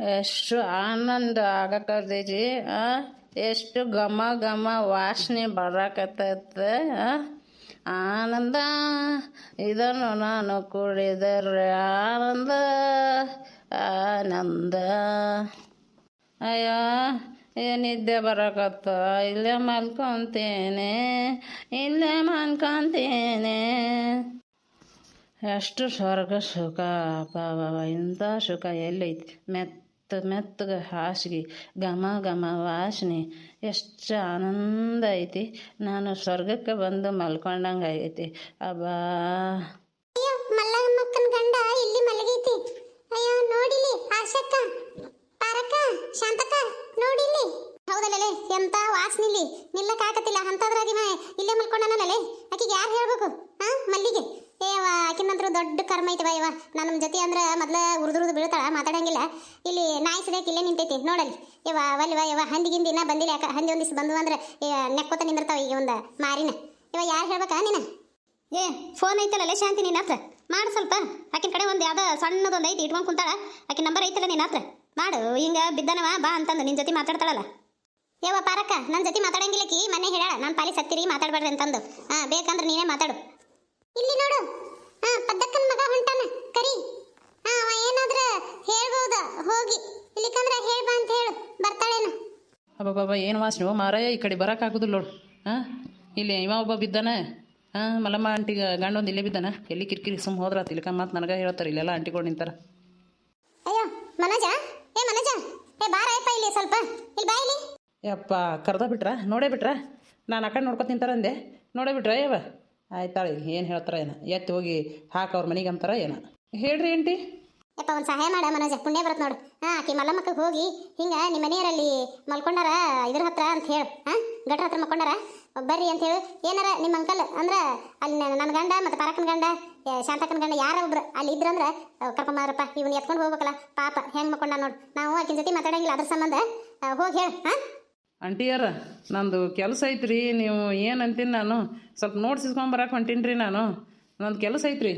ಎಷ್ಟು ಆನಂದ ಆಗಕತ್ತೈತಿ ಆ? ಎಷ್ಟು ಘಮ ಘಮ ವಾಸನೆ ಬರಕತ್ತೈತೆ? ಆನಂದ. ಇದನ್ನು ನಾನು ಕುಡಿದರೆ ಆನಂದ ಆನಂದ. ಅಯ್ಯೋ ಏನಿದ್ದೆ ಬರಕತ್ತ? ಇಲ್ಲೇ ಮಲ್ಕೊಂತೇನೆ ಇಲ್ಲೇ ಮಲ್ಕೊಂತೇನೆ. ಎಷ್ಟು ಸ್ವರ್ಗ ಸುಖ ಪಾವ ಇಂಥ ಸುಖ ಎಲ್ಲೈತಿ ಮೆತ್ತ ಮೆತ್ತಗೆ ಹಾಸಿಗೆ, ಘಮ ಘಮ ವಾಸನೆ, ಎಷ್ಟು ಆನಂದ ಐತಿ. ನಾನು ಸ್ವರ್ಗಕ್ಕೆ ಬಂದು ಮಲ್ಕೊಂಡಂಗೆ ಐತಿ ಅಬ್ಬಾ. ಮಲ್ಲಮ್ಮಕ್ಕನ ಗಂಡ ಇಲ್ಲಿ ಮಲಗೈತಿ. ಅಯ್ಯೋ, ನೋಡಿಲಿ ಆಶಕ್ಕ ಪಾರಕ್ಕ, ಶಾಂತಕ್ಕ, ನೋಡಿಲಿ. ಹೌದಲ್ಲೇ ಎಂತ ವಾಸನಿಲಿ. ನಿಲ್ಲಕ್ ಆಗತ್ತಿಲ್ಲ ಅಂತದ್ರಾಗಿ ಇಲ್ಲೇ ಮಲ್ಕೊಂಡನಲ್ಲೇ ಆಕಿಗೆ ಯಾರು ಹೇಳ್ಬೇಕು? ಹಾ ಮಲ್ಲಿಗೆ. ಏವ ಆಕಿನಂತ್ರ ದೊಡ್ಡ ಕರ್ಮ ಐತಿ ಇವ. ನಮ್ಮ ಜೊತೆ ಅಂದ್ರ ಮೊದ್ಲ ಉರ್ದುರ್ದು ಬೀಳ್ತಾಳ, ಮಾತಾಡಂಗಿಲ್ಲ. ಇಲ್ಲಿ ನಾಯಿ ಸದ್ಯಕ್ಕೆ ಇಲ್ಲೇ ನಿಂತೈತಿ, ನೋಡಲ್ಲಿ. ಇವ ಅವಲ್ವ ಇವ ಹಂದಿಗಿಂದ ಇನ್ನ ಬಂದಿಲ್ಲ ಯಾಕ? ಹಂದಿ ಒಂದಿಸ್ ಬಂದು ಅಂದ್ರೆ ನೆಕ್ಕೋತ ನಿಂದಿರ್ತಾವ ಈಗ ಒಂದು ಮಾರಿನ. ಇವ ಯಾರು ಹೇಳ್ಬೇಕಾ ನೀನ? ಏ ಫೋನ್ ಐತಲ್ಲ ಶಾಂತಿ ನಿನ್ನ ಹತ್ರ? ಮಾಡು ಸ್ವಲ್ಪ. ಆಕಿನ ಕಡೆ ಒಂದು ಯಾವ್ದೋ ಸಣ್ಣದೊಂದು ಐತಿ, ಇಟ್ಕೊಂಡು ಕುಂತಾಳ. ಆಕಿನ ನಂಬರ್ ಐತಲ್ಲ ನಿನ್ನ ಹತ್ರ? ಮಾಡು, ಹಿಂಗ ಬಿದ್ದನವ, ಬಾ ಅಂತಂದು ನಿನ್ನ ಜೊತೆ ಮಾತಾಡ್ತಾಳಲ್ಲ. ಏವ ಪಾರಕ್ಕ ನನ್ನ ಜೊತೆ ಮಾತಾಡಂಗಿಲ್ಲಕಿ ಮನೆ ಹೇಳ ನಾನು ಪಾಲಿ ಸತ್ತಿರಿ ಮಾತಾಡಬೇಡ್ರಿ ಅಂತಂದು. ಹಾಂ, ಬೇಕಂದ್ರೆ ನೀನೇ ಮಾತಾಡು. ಇಲ್ಲಿ ನೋಡು. ಹಾ ಪದ್ದಕ್ಕನ ಮಗ ಹೊಂಟಾನ. ಕರಿ. ಹಾ ಅವ ಏನಾದ್ರ ಹೇಳ್ಬೋದ. ಹೋಗಿ. ಇಲ್ಲಿಕಂದ್ರ ಹೇಳ್ಬಾ ಅಂತ ಹೇಳು. ಬರ್ತಾಳೇನು. ಅಬ್ಬಬ್ಬ ಏನು ವಾಸನೆ? ಮಾರಾಯ ಈ ಕಡೆ ಬರೋಕ್ಕಾಗೋದಿಲ್ಲ ನೋಡು. ಹಾಂ ಇಲ್ಲಿ ಇವ ಒಬ್ಬ ಬಿದ್ದಾನ. ಹಾಂ ಮಲಮ್ಮ ಆಂಟಿಗೆ ಗಂಡೊಂದು ಇಲ್ಲೇ ಬಿದ್ದಾನ. ಎಲ್ಲಿ ಕಿರಿಕಿರಿ ಸುಮ್ಮ ಹೋದ್ರ ತಿಳ್ಕ ಮತ್ತು ನನಗೆ ಹೇಳ್ತಾರೆ ಇಲ್ಲೆಲ್ಲ ಆಂಟಿಗಳು ನಿಂತಾರ. ಅಯ್ಯೋ ಮನೋಜ? ಏ ಮನೋಜ? ಏ ಬಾರಪ್ಪ ಇಲ್ಲಿ ಸ್ವಲ್ಪ. ಇಲ್ಲಿ ಬಾ ಇಲ್ಲಿ. ಯಪ್ಪ ಕರ್ದ ಬಿಟ್ರ? ನೋಡೇ ಬಿಟ್ರ? ನಾನು ಆ ಕಡೆ ನೋಡ್ಕೊತ ನಿಂತಾರಂದೆ. ನೋಡೇ ಬಿಟ್ರ ಯವ ಆಯ್ತಾಳೆ ಏನು ಹೇಳ್ತಾರ ಏನ? ಎತ್ತಿ ಹೋಗಿ ಹಾಕ ಅವ್ರ ಮನೆಗೆ ಅಂತಾರ ಏನ? ಹೇಳ್ರಿ ಏಂಟಿ ಯಪ್ಪ ಒಂದು ಸಹಾಯ ಮಾಡ ಮನೋಜ ಪುಣ್ಯ ಬರುತ್ತೆ ನೋಡು. ಹಾ ಆಕಿ ಮಲ್ಲಮ್ಮಕ್ಕ ಹೋಗಿ ಹಿಂಗ ನಿಮ್ಮ ಮನೆಯರಲ್ಲಿ ಮಲ್ಕೊಂಡಾರ ಇದ್ರ ಹತ್ರ ಅಂತ ಹೇಳು. ಹಾ ಗಟ್ರ ಹತ್ರ ಮಲ್ಕೊಂಡಾರ? ಬರ್ರಿ ಅಂತ ಹೇಳು. ಏನಾರ ನಿಮ್ಮ ಅಂಕಲ್ ಅಂದ್ರ ಅಲ್ಲಿ ನನ್ನ ಗಂಡ ಮತ್ತು ಪರಕನ ಗಂಡ ಏ, ಶಾಂತಕ್ಕನ ಗಂಡ ಯಾರ ಒಬ್ರು ಅಲ್ಲಿ ಇದ್ರಂದ್ರ ಮಾಡ್ರಪ್ಪ ಇವನ್ ಎತ್ಕೊಂಡು ಹೋಗ್ಬೇಕಲ್ಲ ಪಾಪ ಹೆಂಗ್ ಮಕ್ಕೊಂಡ ನೋಡು. ನಾವು ಆಕಿನ ಜೊತೆ ಮಾತಾಡಂಗಿಲ್ಲ ಅದ್ರ ಸಂಬಂಧ. ಹೋಗಿ ಹೇಳು ಹಾ? ಆಂಟಿಯಾರ, ನಂದು ಕೆಲಸ ಐತ್ರಿ, ನೀವು ಏನಂತೀನಿ ನಾನು, ಸ್ವಲ್ಪ ನೋಟ್ಸ್ ಇಸ್ಕೊಂಡ್ ಹೊಂಟೀನಿ ರೀ ನಾನು. ನಂದು ಕೆಲಸ ಐತ್ರಿ.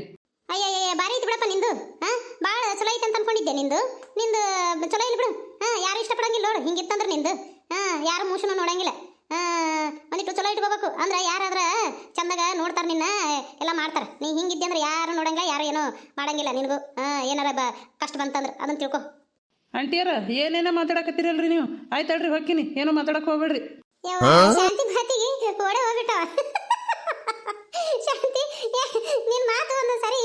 ಅಯ್ಯಯ್ಯ ಬಾರಿ ಐತಿ ಬಿಡಪ್ಪ ನಿಂದು, ಹಾ? ಭಾಳ ಚಲೋ ಐತೆ ಅಂತ ಅನ್ಕೊಂಡಿದ್ದೆ ನಿಂದು. ನಿಂದು ಚಲೋ ಇಲ್ಲ ಬಿಡು. ಹಾ, ಯಾರು ಇಷ್ಟಪಡಂಗಿಲ್ಲ ನೋಡು, ಹಿಂಗಿತ್ತಂದ್ರೆ ನಿಂದು. ಹಾ, ಯಾರು ಮೂಸನು ನೋಡಂಗಿಲ್ಲ. ಒಂದಿಟ್ಟು ಚಲೋ ಇಟ್ಕೋಬೇಕು. ಅಂದ್ರೆ ಯಾರಾದ್ರ ಚಂದಾಗ ನೋಡ್ತಾರೆ ನಿನ್ನ, ಎಲ್ಲ ಮಾಡ್ತಾರೆ. ನೀ ಹಿಂಗಿದ್ದೆ ಅಂದ್ರೆ ಯಾರು ನೋಡಂಗಿಲ್ಲ, ಯಾರು ಏನೋ ಮಾಡಂಗಿಲ್ಲ ನಿನಗೂ. ಏನಾರ ಬ ಕಷ್ಟ ಬಂತಂದ್ರೆ ಅದನ್ನ ತಿಳ್ಕೊ. ಆಂಟಿಯಾರ ಏನೇನೋ ಮಾತಾಡಕತ್ತಿರಲ್ರಿ ನೀವು? ಆಯ್ತಾಳ್ರಿ ಹೊಕ್ಕಿನಿ. ಏನೋ ಮಾತಾಡಕ್ಕೆ ಹೋಗ್ಬೇಡ್ರಿ. ಶಾಂತಿ ಮಾತಿಗೆ ಓಡೇ ಹೋಗ್ಬಿಟ್ಟವ? ಶಾಂತಿ ನಿನ್ ಮಾತು ಒಂದು ಸರಿ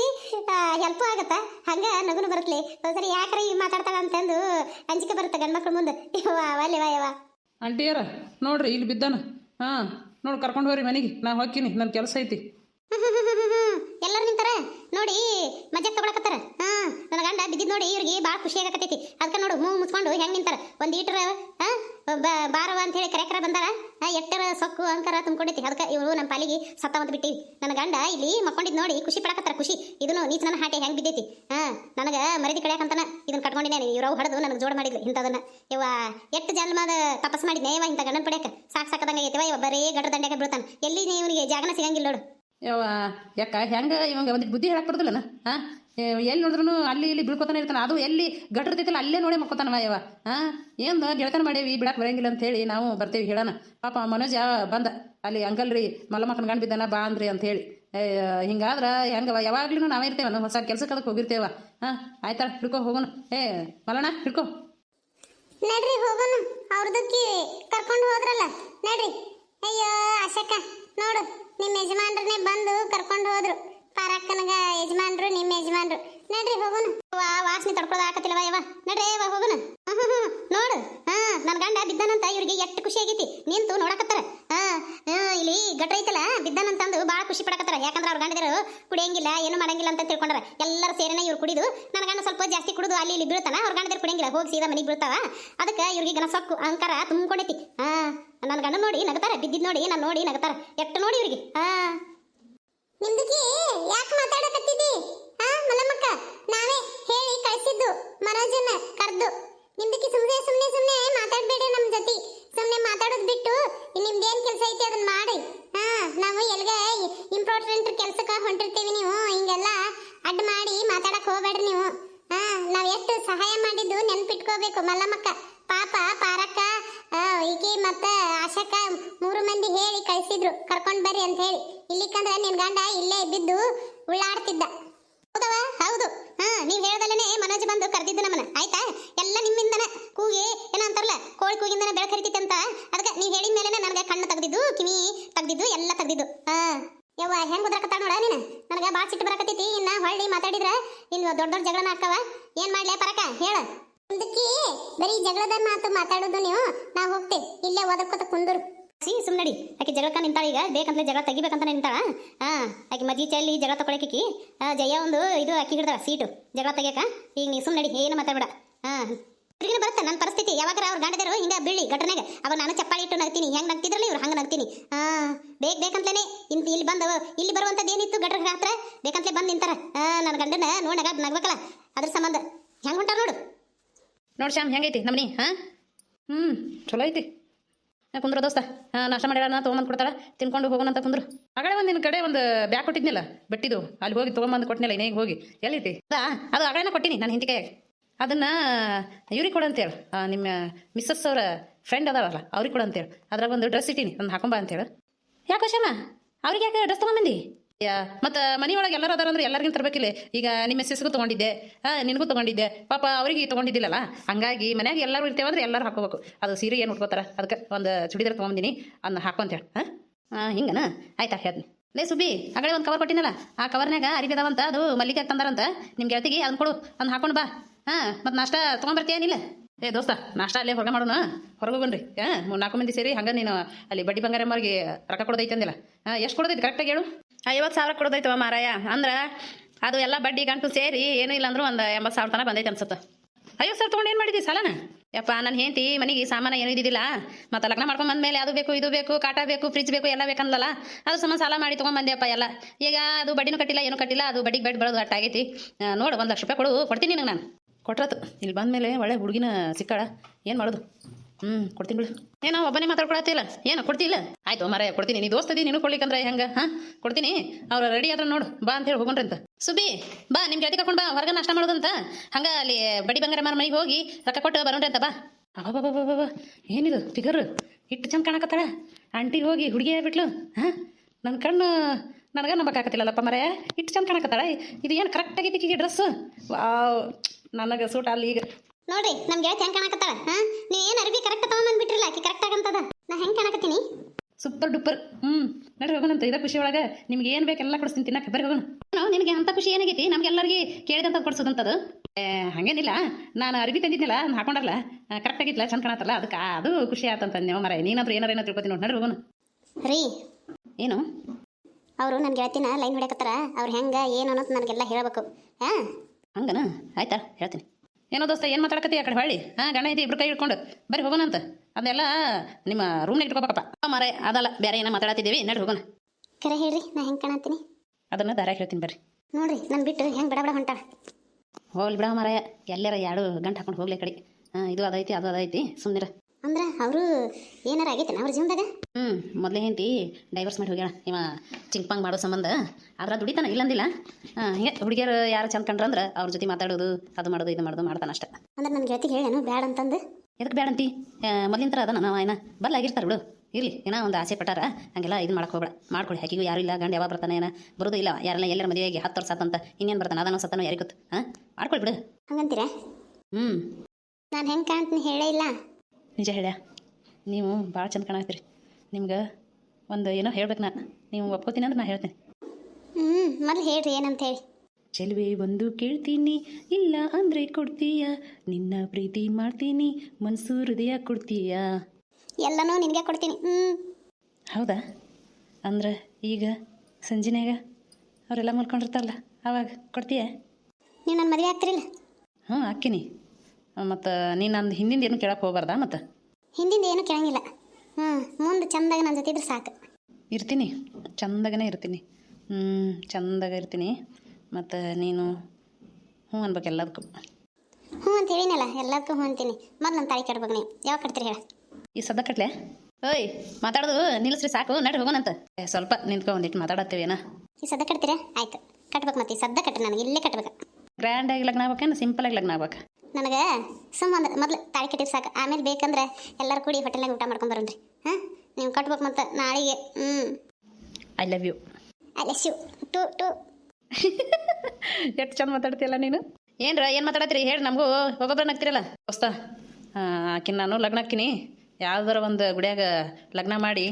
ಹೆಲ್ಪ್ ಆಗತ್ತ. ಹಂಗ ನಗುನು ಬರುತ್ತಲೆ ಒಂದ್ಸರಿ ಯಾಕ್ರ ಈಗ ಮಾತಾಡ್ತಾಳ ಅಂತಂದು ಅಂಜಿಕೆ ಬರುತ್ತೆ ಗಂಡ್ಮಕ್ಳ ಮುಂದೆ. ಅವಲ್ಲಿ ಯವ್ವ. ಅಂಟಿಯರ ನೋಡ್ರಿ ಇಲ್ಲಿ ಬಿದ್ದಾನ. ಹಾ ನೋಡಿ ಕರ್ಕೊಂಡು ಹೋಗ್ರಿ ಮನೆಗೆ. ನಾ ಹೊಕ್ಕಿನಿ ನನ್ನ ಕೆಲಸ ಐತಿ. ಎಲ್ಲರೂ ನಿಂತಾರ? ನೋಡಿ, ಮಜಾಕ್ ತಗೊಳಕತ್ತಾರ. ಹಾ, ನನ್ನ ಗಂಡ ಬಿದ್ದಿದ್ ನೋಡಿ ಇವ್ರಿಗೆ ಭಾಳ ಖುಷಿ ಆಗಕತ್ತೈತಿ. ಅದಕ್ಕೆ ನೋಡು ಮೂ ಮುಚ್ಕೊಂಡು ಹೆಂಗ್ ನಿಂತಾರ. ಒಂದ್ ಲೀಟರ್ ಹಾ ಬಾರವ ಅಂತ ಹೇಳಿ ಕರೆಕರ ಬಂದಾರ ಎಟ್ಟರ ಸೊಕ್ಕು ಅಂಕಾರ ತುಂಬ್ಕೊಂಡೈತಿ ಅದಕ್ಕೆ ಇವರು ನಮ್ಮ ಪಾಲಿಗೆ ಸತ್ತವಂತ ಬಿಟ್ಟಿವಿ. ನನ್ನ ಗಂಡ ಇಲ್ಲಿ ಮಕ್ಕೊಂಡಿದ್ ನೋಡಿ ಖುಷಿ ಪಡಕತ್ತಾರ, ಖುಷಿ. ಇದನ್ನು ನೀಚ ನನ್ನ ಹಾಟೆ ಹೆಂಗ್ ಬಿದ್ದೈತಿ. ಹಾ, ನನಗ ಮರದಿ ಕಡೆಯಕಂತನ ಇದನ್ನ ಕಟ್ಕೊಂಡಿದ್ದೇನೆ ಇವ್ರವ್ ಹೊಡೆದು ನನಗೆ ಜೋಡ ಮಾಡಿದ್ಲು ಇಂಥದನ್ನ. ಇವ ಎಷ್ಟು ಜನ್ಮದ ತಪಸ್ ಮಾಡಿದ್ನೆ ಇವ ಇಂಥ ಗಂಡನ ಪಡ್ಯಾಕ. ಸಾಕ್ ಸಾಕದಂಗ ಐತಿವ ಇವ ಬರೇ ಗಡ್ರ ದಂಡ್ಯಾಗ ಬೀಳ್ತಾನ. ಎಲ್ಲಿ ಇವನಿಗೆ ಜಾಗನ ಸಿಗಂಗಿಲ್ಲ ನೋಡು. ಯಾವ ಯಾಕ? ಹೆಂಗೆ ಇವಾಗ ಒಂದು ಬುದ್ಧಿ ಹೇಳಕ್ ಬರ್ತದಿಲ್ಲನ ಹಾಂ? ಎಲ್ಲಿ ನೋಡಿದ್ರು ಅಲ್ಲಿ ಇಲ್ಲಿ ಬಿಳ್ಕೊತಾನೆ ಇರ್ತಾನೆ. ಅದು ಎಲ್ಲಿ ಗಟ್ರತೈತಲ್ಲ ಅಲ್ಲೇ ನೋಡಿ ಮಕ್ಕೋತಾನವ ಯಾವ ಹಾಂ? ಏನು ಗೆಳತನ ಮಾಡೇವಿ ಬಿಡಕ್ಕೆ ಬರಂಗಿಲ್ಲ ಅಂತ ಹೇಳಿ ನಾವು ಬರ್ತೇವೆ ಹೇಳೋಣ. ಪಾಪ ಮನೋಜ್ ಬಂದ. ಅಲ್ಲಿ ಅಂಕಲ್ ರೀ, ಮಲ್ಲಮ್ಮಕ್ಕನ ಗಂಡು ಬಿದ್ದಾನ, ಬಾ ಅಂದ್ರಿ ಅಂತ ಹೇಳಿ. ಹಿಂಗಾದ್ರೆ ಹೆಂಗವ ಯಾವಾಗ್ಲೂ ನಾವೇ ಇರ್ತೇವ ಹೊಸ ಕೆಲ್ಸಕ್ಕೆ ಅದಕ್ಕೆ ಹೋಗಿರ್ತೇವ. ಹಾಂ? ಆಯ್ತಾ, ಹಿಡ್ಕೊ, ಹೋಗೋಣ. ಏ ಮಲಣ ಹಿಡ್ಕೊ. ನಡ್ರಿ ಹೋಗೋಣ. ಅವ್ರದಕ್ಕೆ ಕರ್ಕೊಂಡು ಹೋದ್ರಲ್ಲ. ನಡ್ರಿ. ಅಯ್ಯೋ, ಅಶಕ, ನೋಡು ನಿಮ್ಮ ಯಜಮಾನ್ರನ್ನೇ ಬಂದು ಕರ್ಕೊಂಡು ಹೋದ್ರು. ಪಾರಕ್ಕನಗ ಯಜಮಾನ್ರು ನಿಮ್ಮ ಯಜಮಾನ್ರು. ನಡ್ರಿ, ಹೋಗೋಣ. ವಾ, ವಾಸನೆ ತಡ್ಕೊಳ್ಳೋದು ಆಕತಿಲ್ವ ಯವ ನಡ್ರಿ ಹ್ಮ್. ನೋಡು. ನನ್ನ ಗಂಡ ಬಿದ್ದಾನಂತ ಇವ್ರಿಗೆ ಎಷ್ಟು ಖುಷಿ ಆಗೈತಿ? ನಿಂತು ನೋಡಕತ್ತಾರ. ಹಾ ಇಲ್ಲಿ ಗಟ್ರ ಐತಲ್ಲ, ಬಿದ್ದಾನಂತಂದು ಭಾಳ ಖುಷಿ ಪಡಕತ್ತಾರ. ಯಾಕಂದ್ರೆ ಅವ್ರ ಗಂಡದರು ಕುಡಿಯಂಗಿಲ್ಲ, ಏನು ಮಾಡಂಗಿಲ್ಲ ಅಂತ ತಿಳ್ಕೊಂಡಾರ ಎಲ್ಲರೂ ಸೇರಿನ ಇವ್ರು ಕುಡಿದು ನನ್ನ ಗಂಡ ಸ್ವಲ್ಪ ಜಾಸ್ತಿ ಕುಡಿದು ಅಲ್ಲಿ ಇಲ್ಲಿ ಬೀಳ್ತಾನ, ಅವ್ರ ಗಂಡದ್ರು ಕುಡಿಯಂಗಿಲ್ಲ, ಹೋಗಿ ಸೀದಾ ಮನೆಗೆ ಬೀಳ್ತಾವ. ಅದಕ್ಕೆ ಇವ್ರಿಗೆ ಗನ ಸೊಕ್ಕು, ಅಹಂಕಾರ ತುಂಬಿಕೊಂಡೈತಿ. ಹಾ ನನ್ನ ಗಂಡ ನೋಡಿ ನಗತಾರ, ಬಿದ್ದಿದ್ ನೋಡಿ ನಾನು ನೋಡಿ ನಗತಾರ. ಎಷ್ಟು ನೋಡಿ ಇವ್ರಿಗೆ. ಹಾ ನಿಮ್ದಕ್ಕೆ ಯಾಕೆ ಮಾತಾಡಕತ್ತಿದ್ದಿ? ಹಾ ಮಲ್ಲಮ್ಮಕ್ಕ, ನಾವೇ ಹೇಳಿ ಕಳಿಸಿದ್ದು ಮನೋಜನ್ನ ಕರ್ದು. ನಿಮ್ದಕ್ಕೆ ಸುಮ್ಮನೆ ಸುಮ್ಮನೆ ಸುಮ್ಮನೆ ಮಾತಾಡ್ಬೇಡಿ ನಮ್ಮ ಜೊತೆ. ಸುಮ್ಮನೆ ಮಾತಾಡೋದು ಬಿಟ್ಟು ನಿಮ್ದೇನ್ ಕೆಲಸ ಐತೆ ಅದನ್ನ ಮಾಡಿ. ಹಾ, ನಾವು ಎಲ್ಗ ಇಂಪಾರ್ಟೆಂಟ್ ಕೆಲಸಕ್ಕೆ ಹೊಂಟಿರ್ತೀವಿ ನೀವು. ಹಿಂಗೆಲ್ಲ ಅಡ್ಡ ಮಾಡಿ ಮಾತಾಡಕ್ಕೆ ಹೋಗ್ಬೇಡ್ರಿ ನೀವು. ಹಾ, ನಾವು ಎಷ್ಟು ಸಹಾಯ ಮಾಡಿದ್ದು ನೆನ್ಪಿಟ್ಕೋಬೇಕು ಮಲ್ಲಮ್ಮಕ್ಕ. ಪಾಪ ಪಾರಕ್ಕ ಈಕಿ ಮತ್ತ ಆಶಕ್ಕ ಮೂರು ಮಂದಿ ಹೇಳಿ ಕಳಿಸಿದ್ರು. ಕರ್ಕೊಂಡು ಬರ್ರಿ ಅಂತ ಹೇಳಿ. ಇಲ್ಲಿಕಂದ್ರೆ ನಿನ್ ಗಂಡ ಇಲ್ಲೇ ಬಿದ್ದು ಉಳ್ಳಾಡ್ತಿದ್ದ. ಹೌದವ ಹೌದು. ಹಾ ನೀವ್ ಹೇಳ್ದಲೇನೆ ಮನೋಜ್ ಬಂದು ಕರೆದಿದ್ದು ನಮ್ಮನ್ನ. ಆಯ್ತಾ? ಎಲ್ಲ ನಿಮ್ಮಿಂದನ. ಕೂಗಿ, ಏನೋ ಅಂತಾರಲ್ಲ, ಕೋಳಿ ಕೂಗಿಂದನ ಬೆಳಕು ಹರಿತೈತೆ ಅಂತ ಅದಕ್ಕೆ ನೀವ್ ಹೇಳಿದ ಮೇಲೆ ನನಗೆ ಕಣ್ಣು ತೆಗ್ದಿದ್ದು, ಕಿವಿ ತೆಗ್ದಿದ್ದು, ಎಲ್ಲ ತೆಗ್ದಿದ್ದು. ಹಾ. ಯವ್ವ, ಹೆಂಗ್ ಉದ್ರಕತ್ತಾಳ ನೋಡ ನೀನು? ನನಗೆ ಭಾಳ ಸಿಟ್ಟು ಬರಕತ್ತೈತಿ, ಇನ್ನ ಹೊಳ್ಳಿ ಮಾತಾಡಿದ್ರ ಇನ್ನು ದೊಡ್ಡ ದೊಡ್ಡ ಜಗಳನ ಹಾಕವ ಏನ್ ಮಾಡ್ಲೆ, ಪರಕ, ಹೇಳ. ಮುಂದಕ್ಕೆ ಬರೀ ಜಗಳದ ಮಾತು ಮಾತಾಡೋದು ನೀವು, ನಾ ಹೋಗ್ತೇವೆ ಇಲ್ಲೇ ಓದಕ್ಕೋತ ಕುಂದ್ರು. ಸಿ ಸುಮ್ನಡಿ ಆಕೆ ಜಗಳಕ್ಕ ನಿಂತಾಳ ಈಗ. ಬೇಕಂತಲೇ ಜಗಳ ತೆಗಿಬೇಕಂತ ನಿಂತಾಳ. ಹಾ, ಆಕೆ ಮಜ್ಜಿ ಚೆಲ್ಲಿ ಜಗಳ ತಗೊಳಕಿ ಜಯ ಒಂದು ಇದು ಅಕ್ಕಿ ಹಿಡ್ದಾಳ, ಸೀಟು. ಜಗಳ ತೆಗಿಯಕ. ಈಗ ನೀ ಸುಮ್ನಡಿ ಏನು ಮಾತಾಡ್ಬೇಡ. ಹಾ. ತಿರುಗಿನ ಬರುತ್ತೆ ನನ್ನ ಪರಿಸ್ಥಿತಿ? ಯಾವಾಗ ಅವ್ರು ಗಂಡದರು ಹಿಂಗೆ ಬೀಳಿ ಘಟನೆಗೆ. ಅವಾಗ ನಾನು ಚಪ್ಪಾಳಿ ಇಟ್ಟು ನಗ್ತೀನಿ. ಹೆಂಗ್ ನಗ್ತಿದ್ರಲ್ಲ ಇವ್ರು ಹಂಗ ನಗ್ತೀನಿ. ಹಾ ಬೇಕ್ ಬೇಕಂತಲೇ ಇಂತ ಇಲ್ಲಿ ಬಂದ ಇಲ್ಲಿ ಬರುವಂತದ್ದು ಏನಿತ್ತು? ಗಡ್ರ ಹತ್ರ? ಬೇಕಂತಲೇ ಬಂದು ನಿಂತಾರ. ಹಾ ನನ್ನ ಗಂಡನ ನೋಡಿ ನಗ, ನಗ್ಬೇಕಲ್ಲ. ಅದ್ರ ಸಂಬಂಧ. ಹೆಂಗ್ ಹೊಂಟಾರ ನೋಡು. ನೋಡಿ ಶ್ಯಾಮ್, ಹೆಂಗೈತಿ ನಮ್ಮನಿ ಹಾಂ? ಹ್ಞೂ ಚಲೋ ಐತಿ. ಕುಂದ್ರು ದೋಸ್ತ. ಹಾಂ ನಾಷ್ಟ ಮಾಡ್ಯಾರ ತೊಗೊಂಬಂದು ಕೊಡ್ತಾಳ. ತಿನ್ಕೊಂಡು ಹೋಗೋಣ ಅಂತ ಕುಂದ್ರು. ಅಗಳೆ ಒಂದು ನಿನ್ನ ಕಡೆ ಒಂದು ಬ್ಯಾಗ್ ಕೊಟ್ಟಿದ್ನಿಲ್ಲ ಬೆಟ್ಟಿದು. ಅಲ್ಲಿ ಹೋಗಿ ತೊಗೊಂಬಂದು ಕೊಟ್ಟಿನಲ್ಲ ಇನ್ನೇ ಹೋಗಿ ಎಲ್ಲೈತಿ ಅದಾ ಅದು ಆಗಲೇ ಕೊಟ್ಟಿನಿ ನಾನು ಹಿಂದಿ ಕೈಯಾಗ. ಅದನ್ನು ಇವ್ರಿಗೆ ಕೊಡು ಅಂತೇಳಿ ನಿಮ್ಮ ಮಿಸ್ಸಸ್ ಅವರ ಫ್ರೆಂಡ್ ಅದಾವಲ್ಲ ಅವ್ರಿಗೆ ಕೊಡು ಅಂತೇಳಿ ಅದ್ರಾಗ ಒಂದು ಡ್ರೆಸ್ ಇಟ್ಟೀನಿ ಒಂದು ಹಾಕೊಂಬ ಅಂತೇಳಿ ಯಾಕೆ ಶಮ್ಮ ಅವ್ರಿಗೆ ಯಾಕೆ ಡ್ರೆಸ್ ತೊಗೊಂಬಂದಿ? ಮತ್ತು, ಮನೆಯೊಳಗೆ ಎಲ್ಲರೂ ಅದಾರ ಅಂದ್ರೆ ಎಲ್ಲರಿಗೂ ತರಬೇಕಿಲ್ಲ. ಈಗ ನಿಮ್ಮ ಮಿಸ್ಸಸ್ಗೂ ತಗೊಂಡಿದ್ದೆ. ಹಾಂ ನಿನಗೂ ತಗೊಂಡಿದ್ದೆ. ಪಾಪ, ಅವ್ರಿಗೆ ತಗೊಂಡಿದ್ದಿಲ್ಲಲ್ಲ? ಹಂಗಾಗಿ ಮನ್ಯಾಗ ಎಲ್ಲರೂ ಇರ್ತೇವೆ ಅಂದ್ರೆ ಎಲ್ಲರೂ ಹಾಕೋಬೇಕು. ಅದು ಸೀರೆ ಏನು ಉಟ್ಕೋತಾರ? ಅದಕ್ಕೆ ಒಂದು ಚುಡಿದಾರ ತೊಗೊಂಬಂದಿನಿ. ಅದನ್ನ ಹಾಕೊಂತೇಳಿ ಹಾಂ ಹಾಂ ಹಿಂಗನ? ಆಯ್ತಾ, ಹೇಳ್ತೀನಿ. ಲೇ, ಸುಬ್ಬಿ ಆಗಲೇ ಒಂದು ಕವರ್ ಕೊಟ್ಟಿನಲ್ಲ? ಆ ಕವರ್ನಾಗ ಅರಿವಿ ಅದಾವಂತ, ಅದು ಮಲ್ಲಿಗೆ ತಂದಾರಂತ ನಿಮ್ಮ ಗೆಳತಿಗೆ ಅದನ್ನ ಕೊಡು ಅದನ್ನ ಹಾಕೊಂಡು ಬಾ. ಹಾಂ ಮತ್ತು ನಾಷ್ಟ ತೊಗೊಂಬರ್ತೀಯೇನಿಲ್ಲ ಏ ದೋಸ್ತ, ನಾಷ್ಟ ಅಲ್ಲೇ ಹೊರಗೆ ಮಾಡೋಣ? ಹೊರಗೆ ಬನ್ರಿ. ಹಾಂ ನಾಲ್ಕು ಮಂದಿ ಸೇರಿ ಹಂಗ ನೀನು ಅಲ್ಲಿ ಬಡ್ಡಿ ಬಂಗಾರಮ್ಮವ್ರಿಗೆ ರೊಕ್ಕ ಕೊಡೋದೈತೆ ಅಂದಿಲ್ಲ ಹಾಂ ಎಷ್ಟು ಕೊಡೋದೈತೆ? ಕರೆಕ್ಟಾಗಿ ಹೇಳು. ಐವತ್ತು ಸಾವಿರ ಕೊಡೋದೈತವ ಮಾರಾಯ. ಅಂದ್ರೆ ಅದು ಎಲ್ಲ ಬಡ್ಡಿ ಗಂಟು ಸೇರಿ ಏನು ಇಲ್ಲ ಅಂದ್ರೂ ಒಂದು ಎಂಬತ್ತು ಸಾವಿರ ತನಕ ಬಂದೈತೆ ಅನ್ಸುತ್ತೆ. ಐವತ್ತು ಸಾವಿರ ತೊಗೊಂಡು ಏನು ಮಾಡಿದ್ದಿ ಸಾಲನ? ಯಪ್ಪ ನನ್ನ ಹೆಂಡತಿ ಮನೆಗೆ ಸಾಮಾನು ಏನೂ ಇದ್ದಿದ್ದಿಲ್ಲ. ಮತ್ತೆ ಲಗ್ನ ಮಾಡ್ಕೊಂಡು ಬಂದ್ಮೇಲೆ ಅದು ಬೇಕು ಇದು ಬೇಕು ಕಾಟ ಬೇಕು ಫ್ರಿಜ್ ಬೇಕು ಎಲ್ಲ ಬೇಕಂದಲ್ಲ ಅದು ಸಮ ಸಾಲ ಮಾಡಿ ತೊಗೊಂಬಂದೆಯಪ್ಪ ಎಲ್ಲ. ಈಗ ಅದು ಬಡ್ಡಿನೂ ಕಟ್ಟಿಲ್ಲ ಏನೂ ಕಟ್ಟಿಲ್ಲ ಅದು ಬಡ್ಡಿಗೆ ಬಡ್ಡಿ ಬರೋದು ಅಟ್ಟ ಆಗೈತಿ. ಆ, ನೋಡು ಒಂದು ಲಕ್ಷ ರೂಪಾಯಿ ಕೊಡು ಕೊಡ್ತೀನಿ ನಿನಗೆ ನಾನು. ಕೊಟ್ರತು. ಇಲ್ಲಿ ಬಂದಮೇಲೆ ಒಳ್ಳೆ ಹುಡುಗಿನ ಸಿಕ್ಕಾಳ ಏನು ಮಾಡೋದು? ಹ್ಞೂ ಕೊಡ್ತೀನಿ ಬಿಡು. ಏನೋ ಒಬ್ಬನೇ ಮಾತಾಡ್ಕೊಳತ್ತಿಲ್ಲ. ಏನು ಕೊಡ್ತಿಲ್ಲ ಆಯ್ತು ಮರ ಕೊಡ್ತೀನಿ. ನೀ ದೋಸ್ತದಿ ನೀನು ಕೊಡ್ಲಿಕ್ಕಂದ್ರೆ ಹೆಂಗೆ? ಹಾಂ? ಕೊಡ್ತೀನಿ. ಅವ್ರು ರೆಡಿ ಆದ್ರೆ ನೋಡು. ಬಾ ಅಂತ ಹೇಳಿ ಹೋಗೋಣ್ರಿ ಅಂತ. ಸುಬ್ಬಿ, ಬಾ ನಿಮ್ಮ ಗೆಳತಿ ಕರ್ಕೊಂಡು ಬಾ. ಹೊರಗೆ ನಾಷ್ಟ ಮಾಡೋದಂತ. ಹಂಗೆ ಅಲ್ಲಿ ಬಡಿ ಬಂಗಾರ ಮಾರ ಮನೆಗೆ ಹೋಗಿ ರೊಕ್ಕ ಕೊಟ್ಟು ಬರೋಣ್ರಿ ಅಂತ ಬಾ. ಅಬ್ಬಾ ಬಾ ಬಾ ಏನಿದು ಫಿಗರ್ ಇಟ್ಟು ಚಂದ ಕಾಣಕತ್ತಾಳ. ಆಂಟಿ ಹೋಗಿ ಹುಡುಗಿ ಆಗ್ಬಿಟ್ಲು. ಹಾಂ? ನನ್ನ ಕಣ್ಣು, ನನಗೆ ನಂಬಕ್ಕಾಗತ್ತಿಲ್ಲಲ್ಲಪ್ಪ ಮರ ಇಟ್ಟು ಚಂದ ಕಾಣಕತ್ತಾಳ. ಇದು ಏನು ಕರೆಕ್ಟ್ ಈಗ ಡ್ರೆಸ್ ವಾವ್. ನನಗೆ ಸೂಟ್ ಅಲ್ಲಿ ಈಗ ನೋಡ್ರಿ ನಮ್ ಗೆಳತಿ ಹೆಂಗ್ ಕಾಣಕತ್ತಾಳ ಹಾ? ನೀವ್ ಏನ್ ಅರ್ಬಿ ಕರೆಕ್ಟ್ ತಗೊಂಡ್ ಬಿಟ್ರಿಲ್ಲ ಆಕಿ ಕರೆಕ್ಟ್ ಆಗಂತದ? ನಾ ಹೆಂಗ್ ಕಾಣಕತ್ತೀನಿ? Super duper. ಹ್ಮ್ ನಡ್ರಿ ಹೋಗೋಣಂತ ಇದ ಖುಷಿ ಒಳಗೆ. ನಿಮ್ಗೆ ಏನ್ ಬೇಕೆಲ್ಲ ಕೊಡಿಸ್ತೀನಿ ತಿನ್ನಕ್ಕೆ ಬರ್ರಿ ಹೋಗೋಣ. ನಾವು ನಿನಗೆ ಅಂತ ಖುಷಿ ಏನಾಗೈತಿ? ನಮ್ಗೆಲ್ಲರಿಗೆ ಕೇಳಿದಂತ ಕೊಡ್ಸೋದಂತದು. ಏ, ಹಂಗೇನಿಲ್ಲ. ನಾನು ಅರ್ಬಿ ತಂದಿದ್ದಿಲ್ಲ ಹಾಕೊಂಡಲ್ಲ ಕರೆಕ್ಟ್ ಆಗಿತ್ತಲ್ಲ ಚಂದ ಕಾಣತ್ತಲ್ಲ ಅದಕ್ಕೆ ಅದು ಖುಷಿ ಆತಂತ ನೀವು ಮರ ನೀನಾದ್ರೂ ಏನಾರ ಏನೋ ತಿಳ್ಕೊತೀನಿ ನೋಡಿ ನಡ್ರಿ ಹೋಗೋಣ. ರೀ. ಏನು? ಅವರು ನನ್ನ ಗೆಳತಿನ ಲೈನ್ ಹೊಡ್ಯಾಕತ್ತಾರ ಅವ್ರು ಹೆಂಗ ಏನು ಅನ್ನೋದು ನನಗೆಲ್ಲ ಹೇಳಬೇಕು. ಹಾ? ಹಂಗನ? ಆಯ್ತಾ ಹೇಳ್ತೀನಿ. ಏನೋ ದೋಸ್ತ ಏನು ಮಾತಾಡಕತ್ತಿ ಆ ಕಡೆ ಹೊಳ್ಳಿ? ಹಾಂ ಗಣ ಐತಿ ಇಬ್ರು ಕೈ ಹಿಡ್ಕೊಂಡು ಬರ್ರಿ ಹೋಗೋಣ ಅಂತ. ಅದೆಲ್ಲ ನಿಮ್ಮ ರೂಮ್ನಾಗ ಇಟ್ಕೋಬೇಕಪ್ಪ. ಮಾರೇ ಅದಲ್ಲ ಬೇರೆ ಏನೋ ಮಾತಾಡತ್ತಿದ್ದೀವಿ ನಡಿ ಹೋಗೋಣ. ಕರೆ ಹೇಳ್ರಿ ನಾ ಹೆಂಗೆ ಕಾಣತ್ತೀನಿ? ಅದನ್ನು ದಾರ ಹೇಳ್ತೀನಿ ಬರ್ರಿ. ನೋಡ್ರಿ ನಾನು ಬಿಟ್ಟು ಹೆಂಗೆ ಬಡ ಬಡ ಹೊಂಟಾಳ? ಹೋಗ್ಲಿ ಬಿಡ ಮಾರಾಯ ಎಲ್ಲರ ಎರಡು ಗಂಟೆ ಹಾಕೊಂಡು ಹೋಗ್ಲಿ ಕಡೆ. ಹಾಂ ಇದು ಅದೈತಿ ಅದು ಅದೈತಿ ಸುಮ್ಮನಿರ ಅಂದ್ರ ಅವರು ಏನಾರ ಆಗೈತೆ ಅವ್ರ ಜೀವನದಾಗ? ಹ್ಞೂ ಮೊದಲೇ ಹೆಂಡತಿ ಡೈವರ್ಸ್ ಮಾಡಿ ಹೋಗ್ಯಾಳ. ಇವ ಚಿಂಗ್ಪಾಂಗ್ ಮಾಡೋ ಸಂಬಂಧ. ಆದ್ರೆ ದುಡಿತಾನ ಇಲ್ಲಂದಿಲ್ಲ. ಹಿಂಗೆ ಹುಡುಗಿಯರು ಯಾರು ಚಂದ ಕಂಡ್ರಂದ್ರೆ ಅವ್ರ ಜೊತೆ ಮಾತಾಡೋದು ಅದು ಮಾಡೋದು ಇದು ಮಾಡೋದು ಮಾಡ್ತಾನ ಅಷ್ಟೇ. ಅಂದ್ರೆ ನನ್ನ ಗೆಳತಿಗೆ ಹೇಳೇನು ಬ್ಯಾಡ ಅಂತಂದು. ಎದಕ್ಕೆ ಅಂತಿ? ಮೊದಲಿನ ಥರ ಅದ ನಾವು ಏನ ಬದಲಾಗಿರ್ತಾರೆ ಬಿಡು. ಇರಲಿ ಏನೋ ಒಂದು ಆಸೆ ಪಟ್ಟಾರ. ಹಂಗೆಲ್ಲ ಇದು ಮಾಡಕ್ಕೆ ಹೋಗ್ಬೇಡ. ಮಾಡ್ಕೊಳ್ಳಿ ಹಾಕಿಗೂ ಯಾರು ಇಲ್ಲ. ಗಂಡ ಯಾವಾಗ ಬರ್ತಾನೆ ಏನ? ಬರೋದು ಇಲ್ಲ. ಯಾರೆಲ್ಲ ಎಲ್ಲರ ಮದುವೆಗೆ ಹತ್ತು ವರ್ಷ ಅಂತ ಇನ್ನೇನು ಬರ್ತಾನೆ? ಅದನ್ನ ಸತ್ತನೋ ಯಾರಿಗೆ ಗೊತ್ತು ಹಾಂ ಮಾಡ್ಕೊಳ್ಳಿ ಬಿಡು. ಹಂಗಂತೀರಾ? ಹ್ಞೂ ನಾನು ಹೆಂಗೆ ಕಾಣ್ತೀನಿ ಹೇಳೇ ಇಲ್ಲ. ನಿಜ ಹೇಳ ನೀವು ಭಾಳ ಚಂದ ಕಾಣತ್ತೀರಿ ನಿಮ್ಗೆ ಒಂದು ಏನೋ ಹೇಳ್ಬೇಕು ನಾನು ನೀವು ಒಪ್ಕೋತೀನಿ ಅಂದ್ರೆ ನಾ ಹೇಳ್ತೀನಿ. ಹ್ಞೂ ಮೊದಲು ಹೇಳ್ರಿ ಏನಂತ ಹೇಳಿ ಚೆಲುವೆ ಒಂದು ಕೇಳ್ತೀನಿ ಇಲ್ಲ ಅಂದರೆ ಕೊಡ್ತೀಯ? ನಿನ್ನ ಪ್ರೀತಿ ಮಾಡ್ತೀನಿ ಮನಸ್ಸು ಹೃದಯ ಕೊಡ್ತೀಯ? ಎಲ್ಲನೂ ನಿನಗೆ ಕೊಡ್ತೀನಿ. ಹ್ಞೂ ಹೌದಾ? ಅಂದ್ರೆ ಈಗ ಸಂಜೆನಾಗ ಅವರೆಲ್ಲ ಮಲ್ಕೊಂಡಿರ್ತಾರಲ್ಲ ಅವಾಗ ಕೊಡ್ತೀಯ? ನೀವು ನನ್ನ ಮದುವೆ ಆಗ್ತಿರಲ್ಲ? ಹ್ಞೂ ಹಾಕ್ತೀನಿ. ಮತ್ತು ನೀನು ನಂದು ಹಿಂದಿಂದ ಏನು ಕೇಳಕ್ಕೆ ಹೋಗಬಾರ್ದ ಮತ್ತು? ಹಿಂದಿಂದ ಏನು ಕೇಳಂಗಿಲ್ಲ. ಹ್ಞೂ ಮುಂದೆ ಚಂದಾಗ ನನ್ನ ಜೊತೆ ಇದ್ರೆ ಸಾಕು. ಇರ್ತೀನಿ ಚಂದಗನೇ ಇರ್ತೀನಿ. ಹ್ಞೂ ಚಂದಾಗ ಇರ್ತೀನಿ. ಮತ್ತು ನೀನು ಹ್ಞೂ ಅನ್ಬೇಕು ಎಲ್ಲದಕ್ಕೂ ಹ್ಞೂ ಅಂತ ಹೇಳಿನಲ್ಲ ಎಲ್ಲದಕ್ಕೂ ಹ್ಞೂ ಅಂತೀನಿ. ಮೊದಲು ನನ್ನ ತಾಯಿ ಕಟ್ಬೇಕು ನೀವು ಯಾವಾಗ ಕಟ್ತೀರಿ ಹೇಳ. ಈ ಸದ್ದ ಕಟ್ಲೆ? ಓಯ್ ಮಾತಾಡೋದು ನಿಲ್ಲಿಸ್ರಿ ಸಾಕು ನಡ್ರಿ ಹೋಗೋಣಂತ. ಏ, ಸ್ವಲ್ಪ ನಿಂತ್ಕೊ ಒಂದಿಟ್ಟು ಮಾತಾಡತ್ತೀವೇನ ಈ ಸದ್ದ ಕಟ್ತೀರಾ? ಆಯ್ತು. ಕಟ್ಬೇಕು ಮತ್ತೆ ಈ ಸದ್ದ ಕಟ್ಟಿ ನನಗೆ ಇಲ್ಲೇ ಕಟ್ಬೇಕು. ಗ್ರ್ಯಾಂಡಾಗಿ ಲಗ್ನ ಆಗ್ಬೇಕೇನು ಸಿಂಪಲಾಗಿ ಲಗ್ನ ಆಗ್ಬೇಕು? ನನಗೆ ಸುಮ್ಮನೆ ಮೊದ್ಲು ತಾಳಿ ಕಟ್ಟಿದ್ ಸಾಕು. ಆಮೇಲೆ ಬೇಕಂದ್ರೆ ಎಲ್ಲರೂ ಕೂಡಿ ಹೋಟೆಲ್ನಾಗ ಊಟ ಮಾಡ್ಕೊಂಡ್ ರೀ ಹಾಂ? ನೀವು ಕಟ್ಬೇಕು ಮತ್ತೆ ನಾಳೆಗೆ. ಹ್ಞೂ I love you I less you too too. ಎಷ್ಟು ಚಂದ ಮಾತಾಡ್ತೀಯಲ್ಲ ನೀನು? ಏನ್ರ ಏನು ಮಾತಾಡತ್ತೀರಿ? ಹೇಳಿ ನಮಗೂ ಹೋಗೋಬ್ರನ್ನ ಆಗ್ತಿರಲ್ಲ ಹೊಸ್ತ. ಆಕಿನ ನಾನು ಲಗ್ನ ಹಾಕಿನಿ ಯಾವ್ದಾರ ಒಂದು ಗುಡಿಯಾಗ ಲಗ್ನ ಮಾಡಿ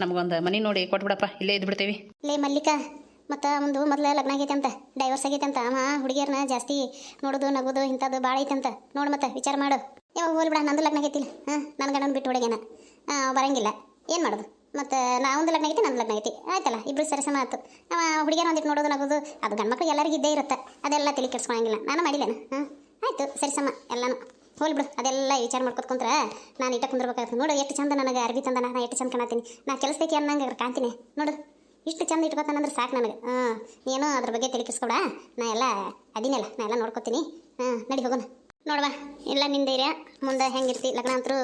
ನಮಗೊಂದು ಮನೆ ನೋಡಿ ಕೊಟ್ಬಿಡಪ್ಪ. ಇಲ್ಲೇ ಇದ್ಬಿಡ್ತೀವಿ. ಲೇ ಮಲ್ಲಿಕಾ ಮತ್ತು ಒಂದು ಮೊದಲೇ ಲಗ್ನ ಆಗೈತೆ ಅಂತ ಡೈವರ್ಸ್ ಆಗೈತೆ ಅಂತ, ಅವ ಹುಡುಗಿಯರ್ನ ಜಾಸ್ತಿ ನೋಡೋದು, ನಗೋದು, ಇಂಥದ್ದು ಭಾಳ ಐತೆ ಅಂತ. ನೋಡು ಮತ್ತೆ, ವಿಚಾರ ಮಾಡು. ಯಾವಾಗ ಹೋಲ್ ಬಿಡ, ನಂದು ಲಗ್ನ ಆಗೈತಿಲ್ಲ ಹಾಂ ನನ್ನ ಗಂಡನ ಬಿಟ್ಟು ಹುಡುಗೇನ ಬರಂಗಿಲ್ಲ. ಏನು ಮಾಡೋದು? ಮತ್ತು ನಾವೊಂದು ಲಗ್ನ ಐತಿ ನಂದು ಲಗ್ನ ಐತಿ ಆಯ್ತಲ್ಲ ಇಬ್ಬರು ಸರಿ ಸಮ ಆಯ್ತು ಅವ ಹುಡುಗಿಯರ ಒಂದಿಟ್ಟು ನೋಡೋದು, ನಗೋದು, ಅದು ಗಂಡ್ಮಕ್ಳು ಎಲ್ಲರಿಗೂ ಇದ್ದೇ ಇರುತ್ತೆ. ಅದೆಲ್ಲ ತಲೆ ಕೆಡ್ಸ್ಕೊಳಂಗಿಲ್ಲ. ನಾನು ಮಾಡಿಲ್ಲೇನು? ಹಾಂ, ಆಯಿತು, ಸರಿ ಸಮ, ಎಲ್ಲನೂ. ಹೋಲ್ ಬಿಡು, ಅದೆಲ್ಲ ವಿಚಾರ ಮಾಡ್ಕೊತ ನಾನು ಇಟ್ಟ ಕುಂದ್ರಬೇಕಾಗ್ತದೆ ನೋಡು, ಎಷ್ಟು ಚಂದ ನನಗೆ ಅರ್ಬಿ ತಂದ ನಾನು ಎಷ್ಟು ಚಂದ ಕಾಣತೀನಿ ನಾ ಕೆಲಸಕ್ಕೆ ಅನ್ನಂಗೆ ಕಾಣ್ತೀನಿ. ನೋಡು. ಇಷ್ಟು ಚಂದ ಇಟ್ಕೊತಾನಂದ್ರೆ ಸಾಕು ನನಗೆ. ಹಾಂ, ನೀನು ಅದ್ರ ಬಗ್ಗೆ ತಿಳಿಕಿಸ್ಕೊಡ ನಾ ಎಲ್ಲ ಅದಿನಲ್ಲ, ನಾ ಎಲ್ಲ ನೋಡ್ಕೊತೀನಿ. ಹಾಂ, ನಡಿ ಹೋಗೋಣ. ನೋಡುವ ಎಲ್ಲ ನಿಂದೈರ್ಯ ಮುಂದೆ ಹೆಂಗಿರ್ತಿ? ಲಗ್ನ ಅಂತರೂ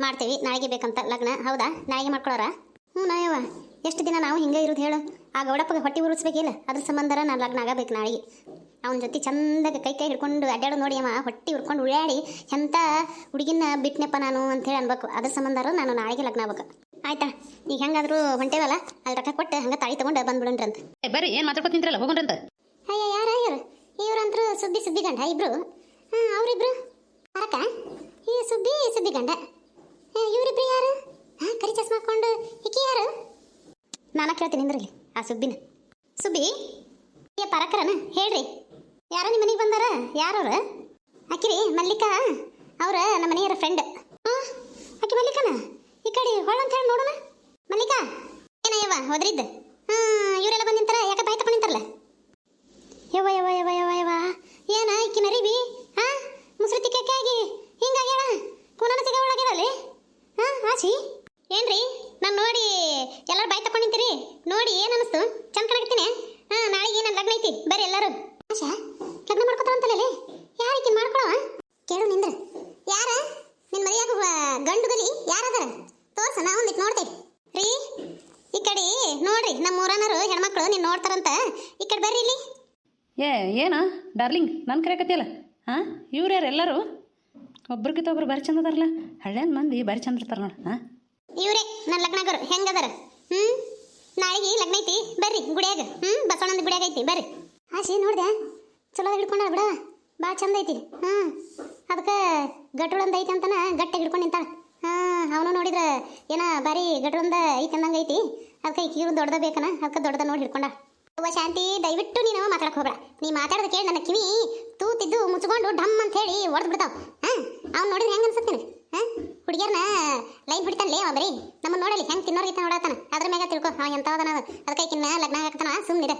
ಮಾಡ್ತೀವಿ. ನಾಳೆಗೆ ಬೇಕಂತ ಲಗ್ನ. ಹೌದಾ? ನಾಳೆಗೆ ಮಾಡ್ಕೊಳೋರ? ಹ್ಞೂ, ನಾಯವ್ವ. ಎಷ್ಟು ದಿನ ನಾವು ಹಿಂಗೆ ಇರೋದು ಹೇಳು. ಆ ಗೌಡಪ್ಪಗೆ ಹೊಟ್ಟೆ ಉರಿಸ್ಬೇಕಿಲ್ಲ. ಅದ್ರ ಸಂಬಂಧರ ನಾನು ಲಗ್ನ ಆಗಬೇಕು ನಾಳೆಗೆ. ಅವನ ಜೊತೆ ಚಂದಾಗ ಕೈ ಕೈ ಹಿಡ್ಕೊಂಡು ಅಡ್ಡಾಡೋ ನೋಡಿ ಅಮ್ಮ ಹೊಟ್ಟೆ ಹುಡ್ಕೊಂಡು ಉಳ್ಳಾಡಿ ಎಂಥ ಹುಡುಗಿನ ಬಿಟ್ನೆಪ್ಪ ನಾನು ಅಂತೇಳಿ ಅನ್ಬೇಕು. ಅದ್ರ ಸಂಬಂಧರ ನಾನು ನಾಳೆಗೆ ಲಗ್ನ ಆಗ್ಬೇಕು. ಆಯ್ತಾ ಈಗ ಹೆಂಗಾದ್ರೂ ಹೊಂಟೇವಲ್ಲ ಅಲ್ಲಿ ರೊಕ್ಕ ಕೊಟ್ಟು ಹಂಗೆ ತಾಳಿ ತಗೊಂಡು ಬಂದ್ಬಿಡಂತ ಅಂತ ಏ ಬರ್ರಿ ಏನು ಮಾತಾಡ್ಕೊತ ಹೋಗೋಣ ಹೋಗೋಣ್ರಂತ? ಅಯ್ಯ ಯಾರ ಯಾರು ಇವ್ರಂತರೂ ಸುದ್ದಿ ಸುದ್ದಿ ಗಂಡ ಇಬ್ರು? ಹಾಂ ಅವರಿಬ್ರು? ಅರಕ? ಈ ಸುದ್ದಿ ಸುದ್ದಿ ಗಂಡ ಇವ್ರಿಬ್ರು ಯಾರು? ಹಾಂ ಕರಿ ಚಸ್ಮಾ ಹಾಕೊಂಡು ಹಿಕ್ಕಿ ಯಾರು? ನಾನು ಕೇಳ್ತೀನಿ ಇಂದ್ರಲ್ಲಿ ಆ ಸುಬ್ಬಿನ. ಸುಬ್ಬಿ? ಏ ಪರಕರನ ಹೇಳ್ರಿ. ಯಾರೋ ನಿಮ್ಮ ಮನೆಗೆ ಬಂದಾರ? ಯಾರವ್ರ? ಅಕ್ಕಿರಿ ಮಲ್ಲಿಕಾ? ಅವ್ರ ನಮ್ಮ ಮನೆಯವರ ಫ್ರೆಂಡ್ ಹ್ಞೂ ಅಕ್ಕಿ ಮಲ್ಲಿಕನ? ಈ ಕಡೆ ಹೊಳ ಅಂತ ಹೇಳಿ ನೋಡೋಣ. ಮಲ್ಲಿಕಾ ಯವ್ವ, ಹೋದ್ರಿದ್ದ? ಹಾಂ ಇವರೆಲ್ಲ ಬಂದಿಂತಾರ ಯಾಕೆ ಬಾಯ್ ತಗೊಂಡು ನಿಂತಾರಲ್ಲ ಯವ್ವ ಯವ್ವ ಯವ್ವ ಯವ್ವ ಯವ್ವ ಏನ ಇಕ್ಕಿನ ಅರಿವಿ ಹಾ ಮುಸ್ರಿ ತಿಕ್ಕಕ್ಕೆ ಆಗಿ ಹಿಂಗಾಗ್ಯಾಳ ಕುನನ ಸಿಗ ಒಳಗ್ಯಾಳಲ್ಲಿ ಹಾ ಆಚಿ ಏನ್ರಿ ನಾನು ನೋಡಿ ಎಲ್ಲರೂ ಬಾಯ್ ತಕೊಂಡ್ ನಿಂತೀರಿ ನೋಡಿ ಏನ್ ಅನಿಸ್ತು ಚಂದ ಕಾಣಕತ್ತೀನಿ ಹಾ ನಾಳೆಗೆ ನನ್ನ ಲಗ್ನ ಐತಿ ಬರ್ರಿ ಎಲ್ಲರೂ ಆಶಾ ಲಗ್ನ ಮಾಡ್ಕೊತಾರಂತಲೇ ಯಾರಿಗೆ ಮಾಡ್ಕೊಳವ ಕೇಳು ನಿಂದ್ರ ಯಾರ ನಿನ್ ಮದುವೆಯಾಗ ಗಂಡು ಗಲಿ ಯಾರದಾರ ತೋರ್ಸ ನಾ ಒಂದಿಟ್ಟು ನೋಡ್ತೇವೆ ರೀ ಕಡೆ ನೋಡ್ರಿ ನಮ್ಮ ಊರನರು ಹೆಣ್ಮಕ್ಳು ನೀನ್ ನೋಡ್ತಾರಂತ. ಈ ಕಡೆ ಬರ್ರಿ ಇಲ್ಲಿ. ಏ ಏನ? ಡಾರ್ಲಿಂಗ್ ನನ್ನ ಕರೆಕತ್ತಿಯಲ್ಲ ಹಾಂ? ಇವ್ರು ಯಾರು ಎಲ್ಲರೂ? ಒಬ್ರಿಗಿತ ಒಬ್ರು ಬಾರಿ ಚಂದ ಅದಾರಲ್ಲ? ಹಳ್ಳ್ಯಾನ ಮಂದಿ ಬಾರಿ ಚಂದ ಇರ್ತಾರೆ ನೋಡಿ ಹಾಂ? ಇವ್ರೆ ನನ್ನ ಲಗ್ನಗರು ಹೆಂಗದಾರ? ಹ್ಮ್? ನಾಳೆಗೆ ಲಗ್ನ ಐತಿ ಬರ್ರಿ ಗುಡಿಯಾಗ. ಹ್ಮ್? ಬಸವಣ್ಣನ ಗುಡಿಯಾಗ ಐತಿ ಬರ್ರಿ. ಆಶಿ ನೋಡ್ದೆ? ಚಲೋ ಹಿಡ್ಕೊಂಡ ಬಿಡ. ಭಾಳ ಚಂದ ಐತಿ. ಹ್ಮ್? ಅದಕ್ಕೆ ಗಟ್ಟುಳಂದ ಐತಿ ಅಂತನ ಗಟ್ಟಿ ಹಿಡ್ಕೊಂಡು ನಿಂತಾಳ. ಹಾ ಅವನು ನೋಡಿದ್ರ ಏನ ಬಾರಿ ಗಟ್ಟುಳಂದ ಐತಿ ಅಂದಂಗ ಐತಿ. ಅದಕ್ಕೆ ಈಕಿರು ದೊಡ್ಡದ ಬೇಕನ? ಅದಕ್ಕೆ ದೊಡ್ಡದ ನೋಡಿ ಹಿಡ್ಕೊಂಡ. ಅವ್ವ ಶಾಂತಿ, ದಯವಿಟ್ಟು ನೀನು ಮಾತಾಡಕ್ಕೆ ಹೋಗ್ಬೇಡ. ನೀ ಮಾತಾಡೋದು ಕೇಳಿ ನನ್ನ ಕಿವಿ ತೂತಿದ್ದು ಮುಚ್ಕೊಂಡು ಡಮ್ ಅಂತ ಹೇಳಿ ಹೊಡೆದು ಬಿಡ್ತಾವ. ಹಾ? ಅವ್ನು ನೋಡಿದ್ರೆ ಹೆಂಗ್ ಅನ್ಸುತ್ತೆ ನಿನಗೆ? ಹಾ? ಹುಡುಗಿಯರ್ನ ಲೈನ್ ಬಿಡ್ತಾನೆ ಅವ ಬರೀ ನಮ್ಮನ್ನ ನೋಡಲಿ ಹೆಂಗ್ ತಿನ್ನೋರ್ಗಿತ್ತ ನೋಡತ್ತಾನ ಅದ್ರ ಮ್ಯಾಗ ತಿಳ್ಕೊ. ಅವ ಎಂಥವದನ ಅದಕ್ಕೆ ಕಿನ್ನ ಲಗ್ನ ಹಾಕ್ತಾನ ಸುಮ್ಮನಿರ